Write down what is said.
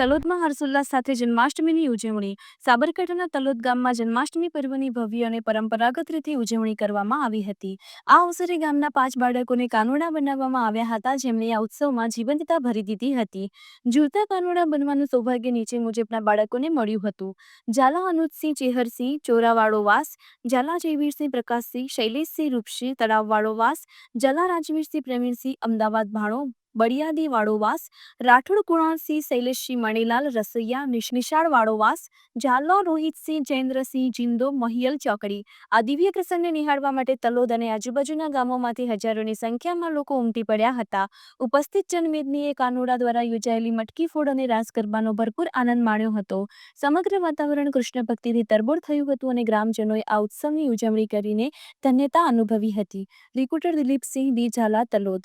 તલોદમાં હર્ષોલ્લાસ સાથે જન્માષ્ટમીની ઉજવણી. સાબરકાંઠાના તલોદ ગામમાં જન્માષ્ટમી પર્વની ભવ્ય અને પરંપરાગત રીતે ઉજવણી કરવામાં આવી હતી. આ અવસરે ગામના પાંચ બાળકોને કાનુડા બનાવવામાં આવ્યા હતા. જેમણે આ ઉત્સવમાં જીવંતતા ભરી દીધી હતી. ઝૂલતા કાનુડા બનવાનું સૌભાગ્ય નીચે મુજબના બાળકોને મળ્યું હતું. ઝાલા અનુજસિંહ ચેહરસિંહ, ચોરાવાળો વાસ, ઝાલા જયવીરસિંહ પ્રકાશસિંહ, શૈલેષસિંહ રૂપસિંહ, તળાવવાળો વાસ, ઝાલા રાજવીરસિંહ પ્રવીણસિંહ, અમદાવાદ ભાણો બળિયાદી વાડોવાસ રાઠોડ કુણાલસિંહ, શૈલેષસિંહ મણીલાલ, રસૈયા, નિશ- નિશાળ વાળો વાસ, ઝાલો, રોહિતસિંહ, જયેન્દ્રસિંહ, જિંદો, મહિયલ ચોકડી. આ દિવ્ય પ્રસંગને નિહાળવા માટે તલોદ અને આજુબાજુના ગામોમાંથી હજારોની સંખ્યામાં લોકો ઉમટી પડ્યા હતા. ઉપસ્થિત જનમેદનીએ કાનોડા દ્વારા યોજાયેલી મટકી ફોડ અને રાસ ગરબાનો ભરપૂર આનંદ માણ્યો હતો. સમગ્ર વાતાવરણ કૃષ્ણ ભક્તિથી તરબોળ થયું હતું અને ગ્રામજનોએ આ ઉત્સવની ઉજવણી કરીને ધન્યતા અનુભવી હતી. Reporter Dilipsinh, D. Jhala, Talod.